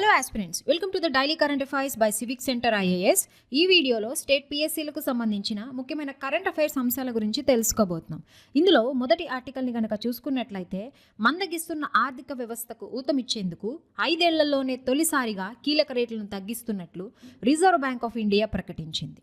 Hello aspirants welcome to the daily current affairs by civic centre IAS ఈ వీడియోలో state పిఎస్సీలకు సంబంధించిన ముఖ్యమైన current affairs అంశాల గురించి తెలుసుకోబోతున్నాం. ఇందులో మొదటి ఆర్టికల్ని కనుక చూసుకున్నట్లయితే మందగిస్తున్న ఆర్థిక వ్యవస్థకు ఊతమిచ్చేందుకు ఐదేళ్ళలోనే తొలిసారిగా కీలక రేట్లను తగ్గిస్తున్నట్లు రిజర్వ్ బ్యాంక్ ఆఫ్ ఇండియా ప్రకటించింది.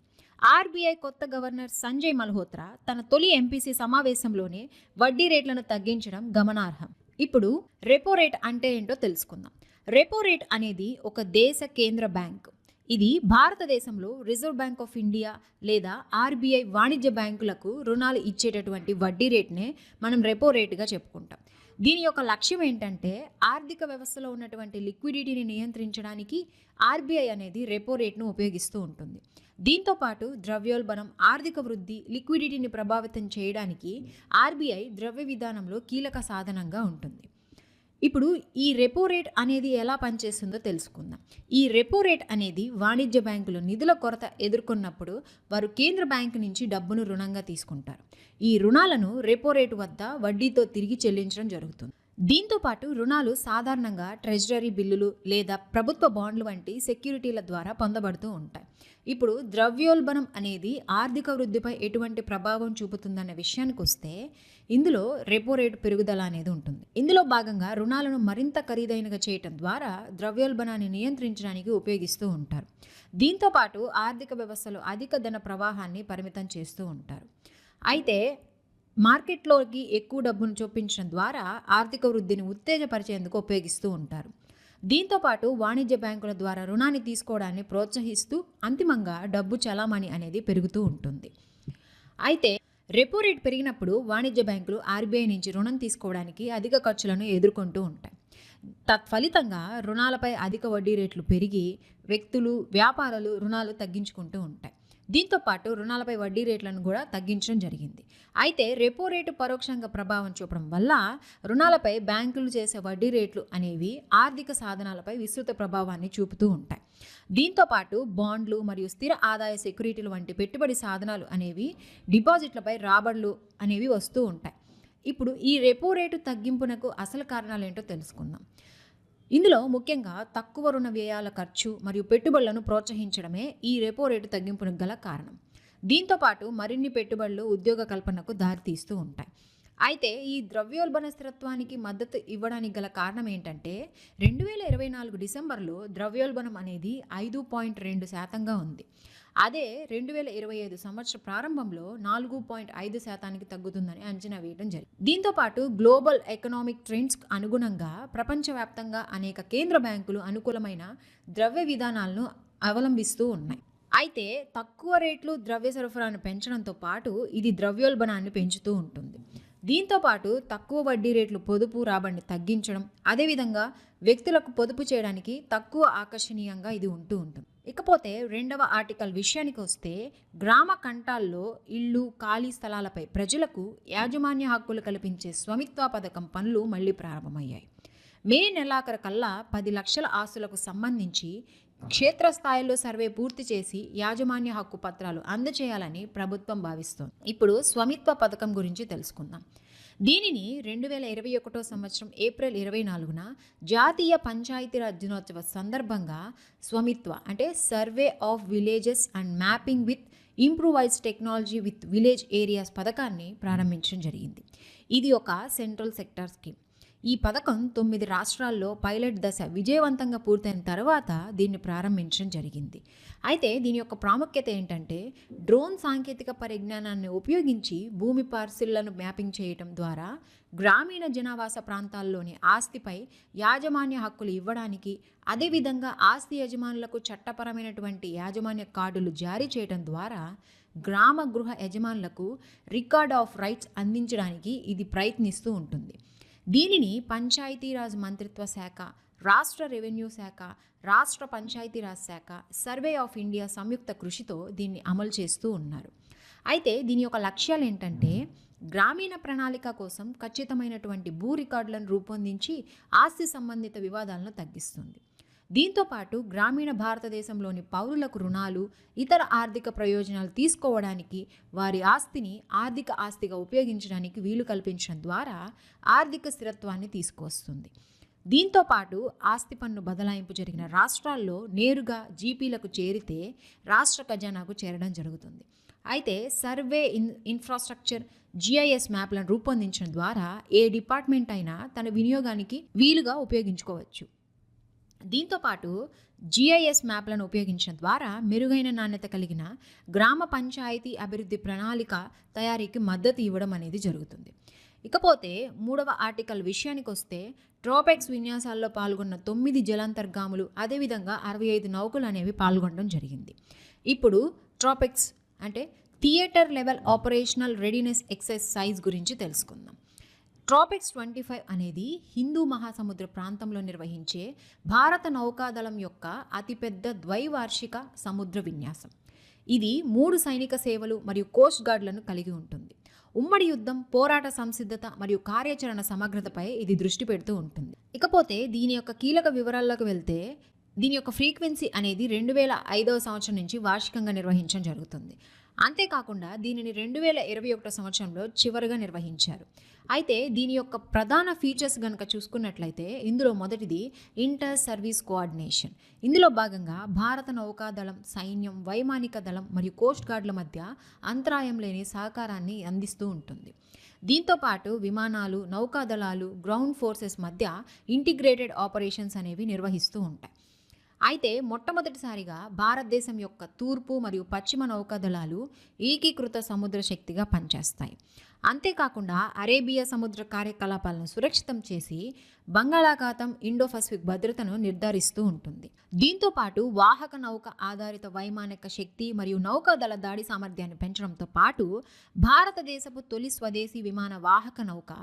ఆర్బీఐ కొత్త గవర్నర్ సంజయ్ మల్హోత్రా తన తొలి ఎంపీసీ సమావేశంలోనే వడ్డీ రేట్లను తగ్గించడం గమనార్హం. ఇప్పుడు రెపో రేట్ అంటే ఏంటో తెలుసుకుందాం. రెపో రేట్ అనేది ఒక దేశ కేంద్ర బ్యాంక్. ఇది భారతదేశంలో రిజర్వ్ బ్యాంక్ ఆఫ్ ఇండియా లేదా ఆర్బీఐ వాణిజ్య బ్యాంకులకు రుణాలు ఇచ్చేటటువంటి వడ్డీ రేట్నే మనం రెపో రేటుగా చెప్పుకుంటాం. దీని యొక్క లక్ష్యం ఏంటంటే ఆర్థిక వ్యవస్థలో ఉన్నటువంటి లిక్విడిటీని నియంత్రించడానికి ఆర్బీఐ అనేది రెపో రేట్ను ఉపయోగిస్తూ ఉంటుంది. దీంతో పాటు ద్రవ్యోల్బణం ఆర్థిక వృద్ధి లిక్విడిటీని ప్రభావితం చేయడానికి ఆర్బీఐ ద్రవ్య విధానంలో కీలక సాధనంగా ఉంటుంది. ఇప్పుడు ఈ రెపో రేట్ అనేది ఎలా పనిచేస్తుందో తెలుసుకుందాం. ఈ రెపో రేట్ అనేది వాణిజ్య బ్యాంకులు నిధుల కొరత ఎదుర్కొన్నప్పుడు వారు కేంద్ర బ్యాంకు నుంచి డబ్బును రుణంగా తీసుకుంటారు. ఈ రుణాలను రెపో రేటు వద్ద వడ్డీతో తిరిగి చెల్లించడం జరుగుతుంది. దీంతో పాటు రుణాలు సాధారణంగా ట్రెజరీ బిల్లులు లేదా ప్రభుత్వ బాండ్లు వంటి సెక్యూరిటీల ద్వారా పొందబడుతూ ఉంటాయి. ఇప్పుడు ద్రవ్యోల్బణం అనేది ఆర్థిక వృద్ధిపై ఎటువంటి ప్రభావం చూపుతుందన్న విషయానికి వస్తే ఇందులో రెపో రేటు పెరుగుదల అనేది ఉంటుంది. ఇందులో భాగంగా రుణాలను మరింత ఖరీదైనగా చేయటం ద్వారా ద్రవ్యోల్బణాన్ని నియంత్రించడానికి ఉపయోగిస్తూ ఉంటారు. దీంతో పాటు ఆర్థిక వ్యవస్థలో అధిక ధన ప్రవాహాన్ని పరిమితం చేస్తూ ఉంటారు. అయితే మార్కెట్లోకి ఎక్కువ డబ్బును చూపించడం ద్వారా ఆర్థిక వృద్ధిని ఉత్తేజపరిచేందుకు ఉపయోగిస్తూ ఉంటారు. దీంతో పాటు వాణిజ్య బ్యాంకుల ద్వారా రుణాన్ని తీసుకోవడాన్ని ప్రోత్సహిస్తూ అంతిమంగా డబ్బు చలామణి అనేది పెరుగుతూ ఉంటుంది. అయితే రెపో రేట్ పెరిగినప్పుడు వాణిజ్య బ్యాంకులు ఆర్బీఐ నుంచి రుణం తీసుకోవడానికి అధిక ఖర్చులను ఎదుర్కొంటూ ఉంటాయి. తత్ఫలితంగా రుణాలపై అధిక వడ్డీ రేట్లు పెరిగి వ్యక్తులు వ్యాపారాలు రుణాలు తగ్గించుకుంటూ ఉంటాయి. దీంతో పాటు రుణాలపై వడ్డీ రేట్లను కూడా తగ్గించడం జరిగింది. అయితే రెపో రేటు పరోక్షంగా ప్రభావం చూపడం వల్ల రుణాలపై బ్యాంకులు చేసే వడ్డీ రేట్లు అనేవి ఆర్థిక సాధనాలపై విస్తృత ప్రభావాన్ని చూపుతూ ఉంటాయి. దీంతో పాటు బాండ్లు మరియు స్థిర ఆదాయ సెక్యూరిటీలు వంటి పెట్టుబడి సాధనాలు అనేవి డిపాజిట్లపై రాబడులు అనేవి వస్తూ ఉంటాయి. ఇప్పుడు ఈ రెపో రేటు తగ్గింపునకు అసలు కారణాలు ఏంటో తెలుసుకుందాం. ఇందులో ముఖ్యంగా తక్కువ రుణ వ్యయాల ఖర్చు మరియు పెట్టుబడులను ప్రోత్సహించడమే ఈ రెపో రేటు తగ్గింపునకు గల కారణం. దీంతో పాటు మరిన్ని పెట్టుబడులు ఉద్యోగ కల్పనకు దారితీస్తూ ఉంటాయి. అయితే ఈ ద్రవ్యోల్బణ స్థిరత్వానికి మద్దతు ఇవ్వడానికి గల కారణం ఏంటంటే రెండు వేల ఇరవై నాలుగు డిసెంబర్లో ద్రవ్యోల్బణం అనేది ఐదు పాయింట్ రెండు శాతంగా ఉంది. అదే రెండు వేల ఇరవై ఐదు సంవత్సర ప్రారంభంలో నాలుగు పాయింట్ ఐదు శాతానికి తగ్గుతుందని అంచనా వేయడం జరిగింది. దీంతో పాటు గ్లోబల్ ఎకనామిక్ ట్రెండ్స్ అనుగుణంగా ప్రపంచవ్యాప్తంగా అనేక కేంద్ర బ్యాంకులు అనుకూలమైన ద్రవ్య విధానాలను అవలంబిస్తూ ఉన్నాయి. అయితే తక్కువ రేట్లు ద్రవ్య సరఫరాను పెంచడంతో పాటు ఇది ద్రవ్యోల్బణాన్ని పెంచుతూ ఉంటుంది. దీంతో పాటు తక్కువ వడ్డీ రేట్లు పొదుపు రాబడిని తగ్గించడం అదేవిధంగా వ్యక్తులకు పొదుపు చేయడానికి తక్కువ ఆకర్షణీయంగా ఇది ఉంటూ ఉంటుంది. ఇకపోతే రెండవ ఆర్టికల్ విషయానికి వస్తే గ్రామ కంటాల్లో ఇళ్ళు ఖాళీ స్థలాలపై ప్రజలకు యాజమాన్య హక్కులు కల్పించే స్వమిత్వ పథకం పనులు మళ్ళీ ప్రారంభమయ్యాయి. మే నెలాఖరు కల్లా పది లక్షల ఆస్తులకు సంబంధించి క్షేత్రస్థాయిలో సర్వే పూర్తి చేసి యాజమాన్య హక్కు పత్రాలు అందజేయాలని ప్రభుత్వం భావిస్తోంది. ఇప్పుడు స్వమిత్వ పథకం గురించి తెలుసుకుందాం. దీనిని రెండు వేల ఇరవై ఒకటో సంవత్సరం ఏప్రిల్ ఇరవై నాలుగున జాతీయ పంచాయతీరాజ్ దినోత్సవ సందర్భంగా స్వమిత్వ అంటే survey of villages and mapping with improvise technology with village areas పథకాన్ని ప్రారంభించడం జరిగింది. ఇది ఒక సెంట్రల్ సెక్టార్ స్కీమ్. ఈ పథకం తొమ్మిది రాష్ట్రాల్లో పైలట్ దశ విజయవంతంగా పూర్తయిన తర్వాత దీన్ని ప్రారంభించడం జరిగింది. అయితే దీని యొక్క ప్రాముఖ్యత ఏంటంటే డ్రోన్ సాంకేతిక పరిజ్ఞానాన్ని ఉపయోగించి భూమి పార్సిళ్ళను మ్యాపింగ్ చేయటం ద్వారా గ్రామీణ జనావాస ప్రాంతాల్లోని ఆస్తిపై యాజమాన్య హక్కులు ఇవ్వడానికి అదేవిధంగా ఆస్తి యజమానులకు చట్టపరమైనటువంటి యాజమాన్య కార్డులు జారీ చేయడం ద్వారా గ్రామ గృహ యజమానులకు రికార్డ్ ఆఫ్ రైట్స్ అందించడానికి ఇది ప్రయత్నిస్తూ ఉంటుంది. దీనిని పంచాయతీరాజ్ మంత్రిత్వ శాఖ రాష్ట్ర రెవెన్యూ శాఖ రాష్ట్ర పంచాయతీరాజ్ శాఖ సర్వే ఆఫ్ ఇండియా సంయుక్త కృషితో దీన్ని అమలు చేస్తూ ఉన్నారు. అయితే దీని యొక్క లక్ష్యాలు ఏంటంటే గ్రామీణ ప్రణాళిక కోసం ఖచ్చితమైనటువంటి భూ రికార్డులను రూపొందించి ఆస్తి సంబంధిత వివాదాలను తగ్గిస్తుంది. దీంతో పాటు గ్రామీణ భారతదేశంలోని పౌరులకు రుణాలు ఇతర ఆర్థిక ప్రయోజనాలు తీసుకోవడానికి వారి ఆస్తిని ఆర్థిక ఆస్తిగా ఉపయోగించడానికి వీలు కల్పించడం ద్వారా ఆర్థిక స్థిరత్వాన్ని తీసుకువస్తుంది. దీంతో పాటు ఆస్తి పన్ను బదలాయింపు జరిగిన రాష్ట్రాల్లో నేరుగా జీపీలకు చేరితే రాష్ట్ర ఖజానాకు చేరడం జరుగుతుంది. అయితే సర్వే ఇన్ ఇన్ఫ్రాస్ట్రక్చర్ జిఐఎస్ మ్యాప్లను రూపొందించడం ద్వారా ఏ డిపార్ట్మెంట్ అయినా తన వినియోగానికి వీలుగా ఉపయోగించుకోవచ్చు. దీంతో పాటు జిఐఎస్ మ్యాప్లను ఉపయోగించడం ద్వారా మెరుగైన నాణ్యత కలిగిన గ్రామ పంచాయతీ అభివృద్ధి ప్రణాళిక తయారీకి మద్దతు ఇవ్వడం అనేది జరుగుతుంది. ఇకపోతే మూడవ ఆర్టికల్ విషయానికి వస్తే ట్రోపెక్స్ విన్యాసాల్లో పాల్గొన్న తొమ్మిది జలాంతర్గాములు అదేవిధంగా అరవై ఐదు నౌకలు అనేవి పాల్గొనడం జరిగింది. ఇప్పుడు ట్రోపెక్స్ అంటే theatre level operational readiness exercise గురించి తెలుసుకుందాం. ట్రాపిక్స్ ట్వంటీ ఫైవ్ అనేది హిందూ మహాసముద్ర ప్రాంతంలో నిర్వహించే భారత నౌకాదళం యొక్క అతిపెద్ద ద్వైవార్షిక సముద్ర విన్యాసం. ఇది మూడు సైనిక సేవలు మరియు కోస్ట్ గార్డులను కలిగి ఉంటుంది. ఉమ్మడి యుద్ధం పోరాట సంసిద్ధత మరియు కార్యాచరణ సమగ్రతపై ఇది దృష్టి పెడుతూ ఉంటుంది. ఇకపోతే దీని యొక్క కీలక వివరాల్లోకి వెళ్తే దీని యొక్క ఫ్రీక్వెన్సీ అనేది రెండు వేల ఐదవ సంవత్సరం నుంచి వార్షికంగా నిర్వహించడం జరుగుతుంది. అంతేకాకుండా దీనిని రెండు వేల ఇరవై ఒకటో సంవత్సరంలో చివరిగా నిర్వహించారు. అయితే దీని యొక్క ప్రధాన ఫీచర్స్ కనుక చూసుకున్నట్లయితే ఇందులో మొదటిది ఇంటర్ సర్వీస్ కోఆర్డినేషన్ ఇందులో భాగంగా భారత నౌకాదళం సైన్యం వైమానిక దళం మరియు కోస్ట్ గార్డుల మధ్య అంతరాయం లేని సహకారాన్ని అందిస్తూ ఉంటుంది. దీంతో పాటు విమానాలు నౌకాదళాలు గ్రౌండ్ ఫోర్సెస్ మధ్య ఇంటిగ్రేటెడ్ ఆపరేషన్స్ అనేవి నిర్వహిస్తూ ఉంటాయి. అయితే మొట్టమొదటిసారిగా భారతదేశం యొక్క తూర్పు మరియు పశ్చిమ నౌకాదళాలు ఏకీకృత సముద్ర శక్తిగా పనిచేస్తాయి. అంతేకాకుండా అరేబియా సముద్ర కార్యకలాపాలను సురక్షితం చేసి బంగాళాఖాతం ఇండో పసిఫిక్ భద్రతను నిర్ధారిస్తూ ఉంటుంది. దీంతో పాటు వాహక నౌక ఆధారిత వైమానిక శక్తి మరియు నౌకాదళ దాడి సామర్థ్యాన్ని పెంచడంతో పాటు భారతదేశపు తొలి స్వదేశీ విమాన వాహక నౌక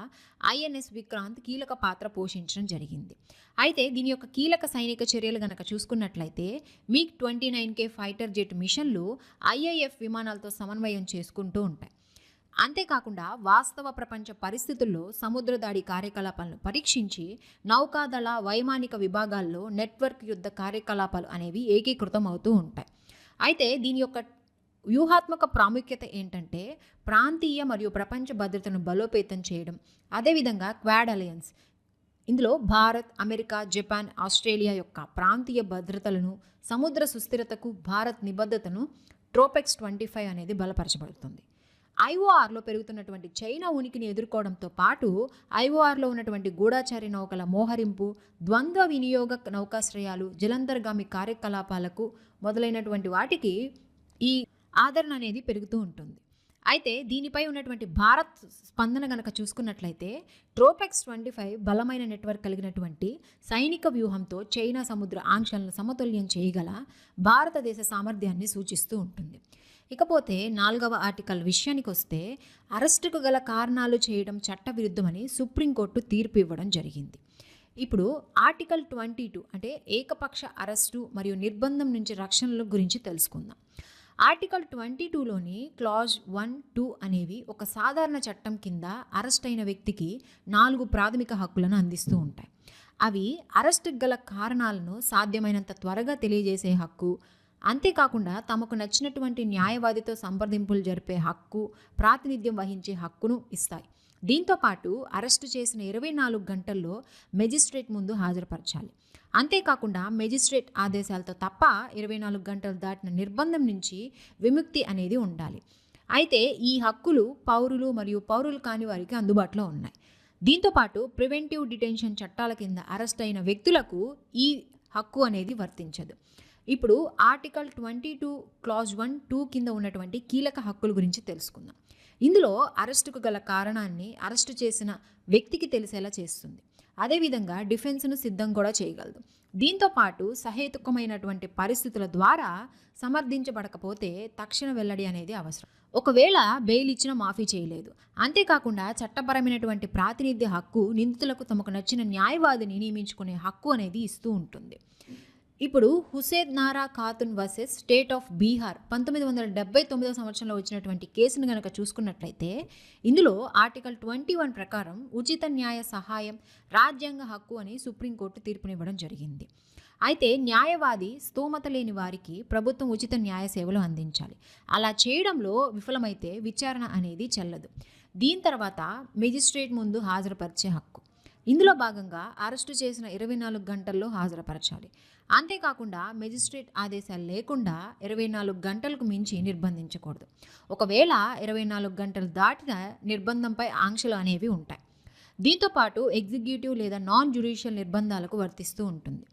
ఐఎన్ఎస్ విక్రాంత్ కీలక పాత్ర పోషించడం జరిగింది. అయితే దీని యొక్క కీలక సైనిక చర్యలు గనక చూసుకున్నట్లయితే MiG twenty nine K fighter jet మిషన్లు ఐఐఎఫ్ విమానాలతో సమన్వయం చేసుకుంటూ ఉంటాయి. అంతేకాకుండా వాస్తవ ప్రపంచ పరిస్థితుల్లో సముద్ర దాడి కార్యకలాపాలను పరీక్షించి నౌకాదళ వైమానిక విభాగాల్లో నెట్వర్క్ యుద్ధ కార్యకలాపాలు అనేవి ఏకీకృతం అవుతూ ఉంటాయి. అయితే దీని యొక్క వ్యూహాత్మక ప్రాముఖ్యత ఏంటంటే ప్రాంతీయ మరియు ప్రపంచ భద్రతను బలోపేతం చేయడం. అదేవిధంగా క్వాడ్ అలయన్స్. ఇందులో భారత్ అమెరికా జపాన్ ఆస్ట్రేలియా యొక్క ప్రాంతీయ భద్రతలను సముద్ర సుస్థిరతకు భారత్ నిబద్ధతను ట్రోపెక్స్ ట్వంటీ ఫైవ్ అనేది బలపరచబడుతుంది. ఐఓఆర్లో పెరుగుతున్నటువంటి చైనా ఉనికిని ఎదుర్కోవడంతో పాటు ఐఓఆర్లో ఉన్నటువంటి గూఢాచారి నౌకల మోహరింపు ద్వంద్వ వినియోగ నౌకాశ్రయాలు జలంతర్గామి కార్యకలాపాలకు మొదలైనటువంటి వాటికి ఈ ఆదరణ అనేది పెరుగుతూ ఉంటుంది. అయితే దీనిపై ఉన్నటువంటి భారత్ స్పందన గనక చూసుకున్నట్లయితే ట్రోపెక్స్ ట్వంటీ ఫైవ్ బలమైన నెట్వర్క్ కలిగినటువంటి సైనిక వ్యూహంతో చైనా సముద్ర ఆంక్షలను సమతుల్యం చేయగల భారతదేశ సామర్థ్యాన్ని సూచిస్తూ ఉంటుంది. ఇకపోతే నాలుగవ ఆర్టికల్ విషయానికి వస్తే అరెస్టుకు గల కారణాలు చేయడం చట్టవిరుద్ధమని సుప్రీంకోర్టు తీర్పు ఇవ్వడం జరిగింది. ఇప్పుడు ఆర్టికల్ ట్వంటీ టూ అంటే ఏకపక్ష అరెస్టు మరియు నిర్బంధం నుంచి రక్షణల గురించి తెలుసుకుందాం. ఆర్టికల్ ట్వంటీ టూలోని క్లాజ్ వన్ టూ అనేవి ఒక సాధారణ చట్టం కింద అరెస్ట్ అయిన వ్యక్తికి నాలుగు ప్రాథమిక హక్కులను అందిస్తూ ఉంటాయి. అవి అరెస్టుకు గల కారణాలను సాధ్యమైనంత త్వరగా తెలియజేసే హక్కు అంతేకాకుండా తమకు నచ్చినటువంటి న్యాయవాదితో సంప్రదింపులు జరిపే హక్కు ప్రాతినిధ్యం వహించే హక్కును ఇస్తాయి. దీంతో పాటు అరెస్టు చేసిన ఇరవై నాలుగు గంటల్లో మెజిస్ట్రేట్ ముందు హాజరుపరచాలి. అంతేకాకుండా మెజిస్ట్రేట్ ఆదేశాలతో తప్ప ఇరవై నాలుగు గంటలు దాటిన నిర్బంధం నుంచి విముక్తి అనేది ఉండాలి. అయితే ఈ హక్కులు పౌరులు మరియు పౌరులు కాని వారికి అందుబాటులో ఉన్నాయి. దీంతోపాటు ప్రివెంటివ్ డిటెన్షన్ చట్టాల కింద అరెస్ట్ అయిన వ్యక్తులకు ఈ హక్కు అనేది వర్తించదు. ఇప్పుడు article twenty two clause one two కింద ఉన్నటువంటి కీలక హక్కుల గురించి తెలుసుకుందాం. ఇందులో అరెస్టుకు గల కారణాన్ని అరెస్టు చేసిన వ్యక్తికి తెలిసేలా చేస్తుంది. అదేవిధంగా డిఫెన్స్ను సిద్ధం కూడా చేయగలదు. దీంతో పాటు సహేతుకమైనటువంటి పరిస్థితుల ద్వారా సమర్థించబడకపోతే తక్షణ వెల్లడి అనేది అవసరం. ఒకవేళ బెయిల్ ఇచ్చిన మాఫీ చేయలేదు. అంతేకాకుండా చట్టపరమైనటువంటి ప్రాతినిధ్య హక్కు నిందితులకు తమకు నచ్చిన న్యాయవాదిని నియమించుకునే హక్కు అనేది ఇస్తూ ఉంటుంది. ఇప్పుడు Hussainara Khatoon versus state of Bihar పంతొమ్మిది వందల డెబ్బై తొమ్మిదో సంవత్సరంలో వచ్చినటువంటి కేసును కనుక చూసుకున్నట్లయితే ఇందులో ఆర్టికల్ ట్వంటీ వన్ ప్రకారం ఉచిత న్యాయ సహాయం రాజ్యాంగ హక్కు అని సుప్రీంకోర్టు తీర్పునివ్వడం జరిగింది. అయితే న్యాయవాది స్తోమత లేని వారికి ప్రభుత్వం ఉచిత న్యాయ సేవలు అందించాలి. అలా చేయడంలో విఫలమైతే విచారణ అనేది చెల్లదు. దీని తర్వాత మెజిస్ట్రేట్ ముందు హాజరుపరిచే హక్కు. ఇందులో భాగంగా అరెస్టు చేసిన ఇరవై నాలుగు గంటల్లో హాజరుపరచాలి. అంతేకాకుండా మెజిస్ట్రేట్ ఆదేశాలు లేకుండా ఇరవై నాలుగు గంటలకు మించి నిర్బంధించకూడదు. ఒకవేళ ఇరవై నాలుగు గంటలు దాటిన నిర్బంధంపై ఆంక్షలు అనేవి ఉంటాయి. దీంతోపాటు ఎగ్జిక్యూటివ్ లేదా నాన్ జ్యుడిషియల్ నిర్బంధాలకు వర్తిస్తూ ఉంటుంది.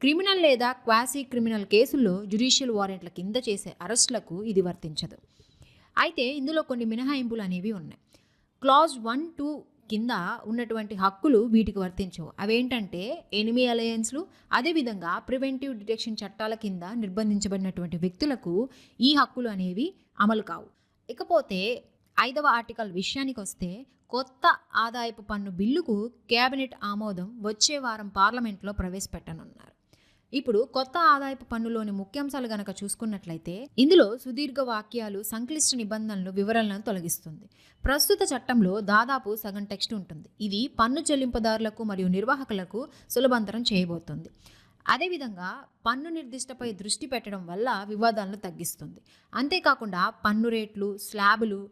క్రిమినల్ లేదా క్వాసీ క్రిమినల్ కేసుల్లో జ్యుడిషియల్ వారెంట్ల కింద చేసే అరెస్టులకు ఇది వర్తించదు. అయితే ఇందులో కొన్ని మినహాయింపులు అనేవి ఉన్నాయి. క్లాజ్ వన్ టూ కింద ఉన్నటువంటి హక్కులు వీటికి వర్తించవు. అవేంటంటే ఎనిమీ అలయన్స్లు అదేవిధంగా ప్రివెంటివ్ డిటెక్షన్ చట్టాల కింద నిర్బంధించబడినటువంటి వ్యక్తులకు ఈ హక్కులు అనేవి అమలు కావు. ఇకపోతే ఐదవ ఆర్టికల్ విషయానికి వస్తే కొత్త ఆదాయపు పన్ను బిల్లుకు కేబినెట్ ఆమోదం వచ్చే వారం పార్లమెంట్లో ప్రవేశపెట్టనున్నారు. ఇప్పుడు కొత్త ఆదాయపు పన్నులోని ముఖ్యాంశాలు గనక చూసుకున్నట్లయితే ఇందులో సుదీర్ఘ వాక్యాలు సంక్లిష్ట నిబంధనలు వివరాలను తొలగిస్తుంది. ప్రస్తుత చట్టంలో దాదాపు సగం టెక్స్ట్ ఉంటుంది. ఇది పన్ను చెల్లింపుదారులకు మరియు నిర్వాహకులకు సులభంతరం చేయబోతుంది. అదేవిధంగా పన్ను నిర్దిష్టపై దృష్టి పెట్టడం వల్ల వివాదాలను తగ్గిస్తుంది. అంతేకాకుండా పన్ను రేట్లు స్లాబులు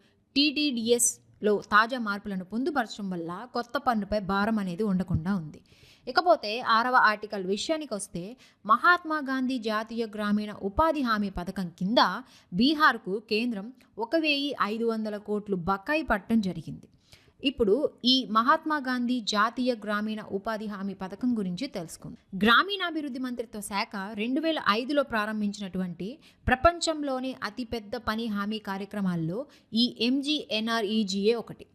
లో తాజా మార్పులను పొందుపరచడం వల్ల కొత్త పన్నుపై భారం అనేది ఉండకుండా ఉంది. ఇకపోతే ఆరవ ఆర్టికల్ విషయానికి వస్తే మహాత్మా గాంధీ జాతీయ గ్రామీణ ఉపాధి హామీ పథకం కింద బీహార్కు కేంద్రం ఒక వెయ్యి ఐదు వందల కోట్లు బకాయి పట్టడం జరిగింది. ఇప్పుడు ఈ మహాత్మా గాంధీ జాతీయ గ్రామీణ ఉపాధి హామీ పథకం గురించి తెలుసుకుందాం. గ్రామీణాభివృద్ధి మంత్రిత్వ శాఖ రెండు వేల ఐదులో ప్రారంభించినటువంటి ప్రపంచంలోనే అతిపెద్ద పని హామీ కార్యక్రమాల్లో ఈ ఎంజీఎన్ఆర్ఈజీఏ ఒకటి.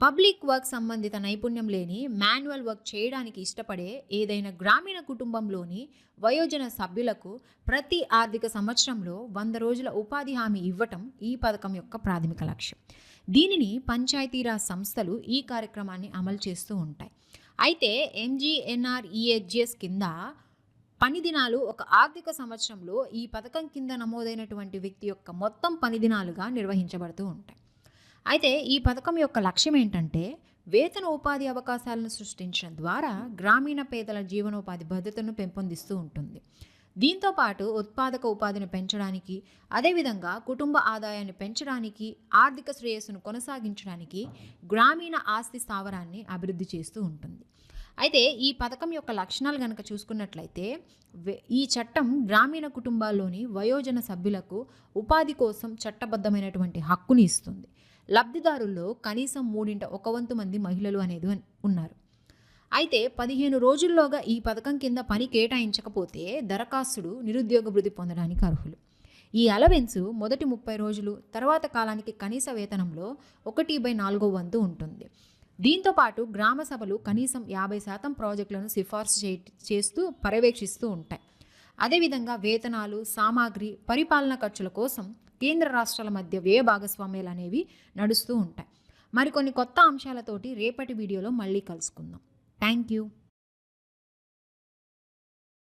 పబ్లిక్ వర్క్ సంబంధిత నైపుణ్యం లేని మాన్యువల్ వర్క్ చేయడానికి ఇష్టపడే ఏదైనా గ్రామీణ కుటుంబంలోని వయోజన సభ్యులకు ప్రతి ఆర్థిక సంవత్సరంలో వంద రోజుల ఉపాధి హామీ ఇవ్వటం ఈ పథకం యొక్క ప్రాథమిక లక్ష్యం. దీనిని పంచాయతీరాజ్ సంస్థలు ఈ కార్యక్రమాన్ని అమలు చేస్తూ ఉంటాయి. అయితే ఎంజీఎన్ఆర్ఈహెచ్జిఎస్ కింద పని దినాలు ఒక ఆర్థిక సంవత్సరంలో ఈ పథకం కింద నమోదైనటువంటి వ్యక్తి యొక్క మొత్తం పని దినాలుగా నిర్వహించబడుతూ ఉంటాయి. అయితే ఈ పథకం యొక్క లక్ష్యం ఏంటంటే వేతన ఉపాధి అవకాశాలను సృష్టించడం ద్వారా గ్రామీణ పేదల జీవనోపాధి భద్రతను పెంపొందిస్తూ ఉంటుంది. దీంతో పాటు ఉత్పాదక ఉపాధిని పెంచడానికి అదేవిధంగా కుటుంబ ఆదాయాన్ని పెంచడానికి ఆర్థిక శ్రేయస్సును కొనసాగించడానికి గ్రామీణ ఆస్తి స్థావరాన్ని అభివృద్ధి చేస్తూ ఉంటుంది. అయితే ఈ పథకం యొక్క లక్షణాలు కనుక చూసుకున్నట్లయితే ఈ చట్టం గ్రామీణ కుటుంబాల్లోని వయోజన సభ్యులకు ఉపాధి కోసం చట్టబద్ధమైనటువంటి హక్కుని ఇస్తుంది. లబ్ధిదారుల్లో కనీసం మూడింట ఒక వంతు మంది మహిళలు అనేది ఉన్నారు. అయితే పదిహేను రోజుల్లోగా ఈ పథకం కింద పని కేటాయించకపోతే దరఖాస్తుడు నిరుద్యోగ వృద్ధి పొందడానికి అర్హులు. ఈ అలవెన్స్ మొదటి ముప్పై రోజులు తర్వాత కాలానికి కనీస వేతనంలో ఒకటి బై నాలుగో వంతు ఉంటుంది. దీంతో పాటు గ్రామ సభలు కనీసం యాభై శాతం ప్రాజెక్టులను సిఫార్సు చే చేస్తూ పర్యవేక్షిస్తూ ఉంటాయి. అదేవిధంగా వేతనాలు సామాగ్రి పరిపాలన ఖర్చుల కోసం కేంద్ర రాష్ట్రాల మధ్య వ్యయ భాగస్వామ్యాలు అనేవి నడుస్తూ ఉంటాయి. మరికొన్ని కొత్త అంశాలతోటి రేపటి వీడియోలో మళ్ళీ కలుసుకుందాం. Thank you.